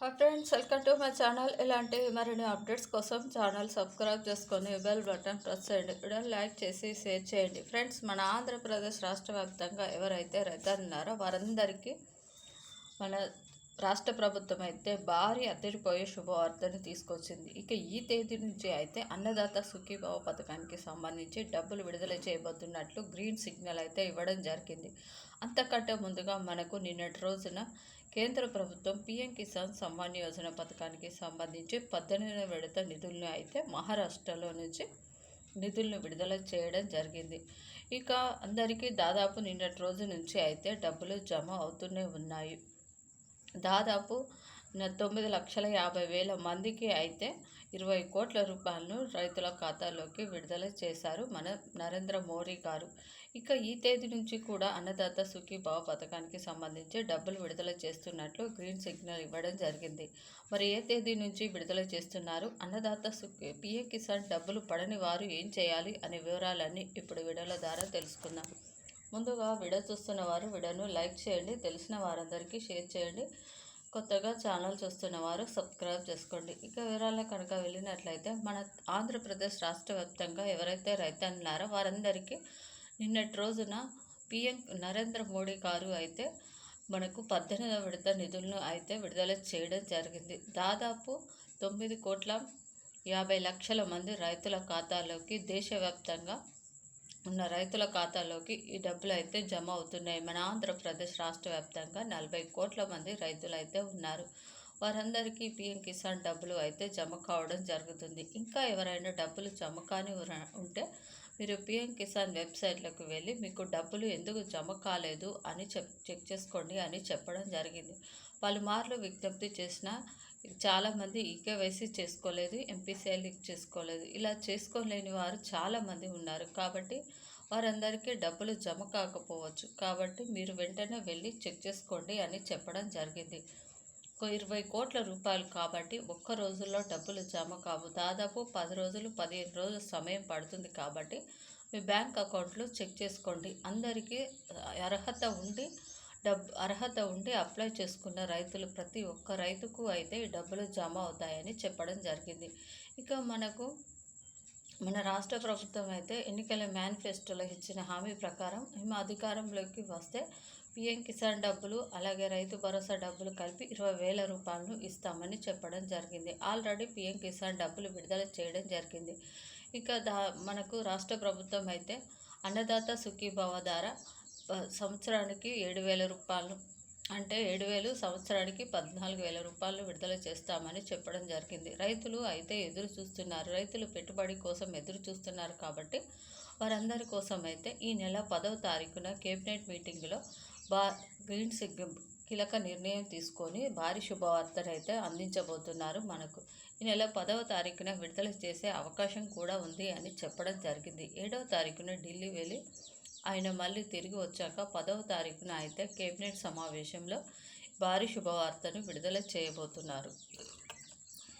Hi friends welcome to my channel ఇలాంటి మరిన్ని updates కోసం ఛానల్ సబ్స్క్రైబ్ చేసుకొని బెల్ బటన్ ప్రెస్ చేయండి వీడియో లైక్ చేసి షేర్ చేయండి ఫ్రెండ్స్ మన ఆంధ్రప్రదేశ్ రాష్ట్ర వ్యాప్తంగా ఎవరైతే రైతన్నారో వారందరికీ మన రాష్ట్ర ప్రభుత్వం అయితే భారీ అద్దరిపోయే శుభవార్తను తీసుకొచ్చింది. ఇక ఈ తేదీ నుంచి అయితే అన్నదాత సుఖీభావ పథకానికి సంబంధించి డబ్బులు విడుదల చేయబోతున్నట్లు గ్రీన్ సిగ్నల్ అయితే ఇవ్వడం జరిగింది. అంతకంటే ముందుగా మనకు నిన్నటి రోజున కేంద్ర ప్రభుత్వం పీఎం కిసాన్ సమ్మాన్ యోజన పథకానికి సంబంధించి పద్దెనిమిది విడత నిధులను అయితే మహారాష్ట్రలో నుంచి నిధులను విడుదల చేయడం జరిగింది. ఇక అందరికీ దాదాపు నిన్నటి రోజు నుంచి అయితే డబ్బులు జమ అవుతూనే ఉన్నాయి. దాదాపు తొమ్మిది లక్షల యాభై వేల మందికి అయితే ఇరవై కోట్ల రూపాయలను రైతుల ఖాతాలోకి విడుదల చేశారు మన నరేంద్ర మోడీ గారు. ఇక ఈ తేదీ నుంచి కూడా అన్నదాత సుఖీభావ పథకానికి సంబంధించి డబ్బులు విడుదల చేస్తున్నట్లు గ్రీన్ సిగ్నల్ ఇవ్వడం జరిగింది. మరి ఏ తేదీ నుంచి విడుదల చేస్తున్నారు? అన్నదాత సుఖీ పిఎం కిసాన్ డబ్బులు పడని వారు ఏం చేయాలి? అనే వివరాలన్నీ ఇప్పుడు వీడియోల ద్వారా తెలుసుకుందాం. ముందుగా వీడియో చూస్తున్న వారు వీడియోను లైక్ చేయండి తెలిసిన వారందరికీ షేర్ చేయండి. కొత్తగా ఛానల్ చూస్తున్న వారు సబ్స్క్రైబ్ చేసుకోండి. ఇక వివరాల్లో కనుక వెళ్ళినట్లయితే మన ఆంధ్రప్రదేశ్ రాష్ట్ర వ్యాప్తంగా ఎవరైతే రైతన్నారో వారందరికీ నిన్నటి రోజున పిఎం నరేంద్ర మోడీ గారు అయితే మనకు పద్దెనిమిదవ విడత నిధులను అయితే విడుదల చేయడం జరిగింది. దాదాపు తొమ్మిది కోట్ల యాభై లక్షల మంది రైతుల ఖాతాలోకి దేశవ్యాప్తంగా ఉన్న రైతుల ఖాతాలోకి ఈ డబ్బులు అయితే జమ అవుతున్నాయి. మన ఆంధ్రప్రదేశ్ రాష్ట్ర వ్యాప్తంగా నలభై కోట్ల మంది రైతులు అయితే ఉన్నారు. వారందరికీ పిఎం కిసాన్ డబ్బులు అయితే జమ కావడం జరుగుతుంది. ఇంకా ఎవరైనా డబ్బులు జమ కాని ఉంటే మీరు పిఎం కిసాన్ వెబ్సైట్లకు వెళ్ళి మీకు డబ్బులు ఎందుకు జమ కాలేదు అని చెక్ చెక్ చేసుకోండి అని చెప్పడం జరిగింది. పలుమార్లు విజ్ఞప్తి చేసిన చాలామంది ఈకేవైసీ చేసుకోలేదు ఎంపీసీఐ లింక్ చేసుకోలేదు. ఇలా చేసుకోలేని వారు చాలామంది ఉన్నారు. కాబట్టి వారందరికీ డబ్బులు జమ కాకపోవచ్చు. కాబట్టి మీరు వెంటనే వెళ్ళి చెక్ చేసుకోండి అని చెప్పడం జరిగింది. ఇరవై కోట్ల రూపాయలు కాబట్టి ఒక్క రోజుల్లో డబ్బులు జమ కావు. దాదాపు పది రోజులు పదిహేను రోజులు సమయం పడుతుంది కాబట్టి మీ బ్యాంక్ అకౌంట్లో చెక్ చేసుకోండి. అందరికీ అర్హత ఉండి డబ్ అర్హత ఉండి అప్లై చేసుకున్న రైతులు ప్రతి ఒక్క రైతుకు అయితే డబ్బులు జమ అవుతాయని చెప్పడం జరిగింది. ఇక మనకు మన రాష్ట్ర ప్రభుత్వం అయితే ఎన్నికల మేనిఫెస్టోలో ఇచ్చిన హామీ ప్రకారం మేము అధికారంలోకి వస్తే పిఎం కిసాన్ డబ్బులు అలాగే రైతు భరోసా డబ్బులు కలిపి ఇరవై వేల రూపాయలను ఇస్తామని చెప్పడం జరిగింది. ఆల్రెడీ పిఎం కిసాన్ డబ్బులు విడుదల చేయడం జరిగింది. ఇక దా మనకు రాష్ట్ర ప్రభుత్వం అయితే అన్నదాత సుఖీభావ ద్వారా సంవత్సరానికి ఏడు వేల రూపాయలు. అంటే ఏడు వేలు సంవత్సరానికి పద్నాలుగు వేల రూపాయలు విడుదల చేస్తామని చెప్పడం జరిగింది. రైతులు అయితే ఎదురు చూస్తున్నారు. రైతులు పెట్టుబడి కోసం ఎదురు చూస్తున్నారు కాబట్టి వారందరి కోసం అయితే ఈ నెల పదవ తారీఖున కేబినెట్ మీటింగ్లో బా గ్రీన్ సిగ్నల్ కీలక నిర్ణయం తీసుకొని భారీ శుభవార్తను అయితే అందించబోతున్నారు మనకు. ఈ నెల పదవ తారీఖున విడుదల చేసే అవకాశం కూడా ఉంది అని చెప్పడం జరిగింది. ఏడవ తారీఖున ఢిల్లీ వెళ్ళి ఆయన మళ్ళీ తిరిగి వచ్చాక పదవ తారీఖున అయితే కేబినెట్ సమావేశంలో భారీ శుభవార్తను విడుదల చేయబోతున్నారు.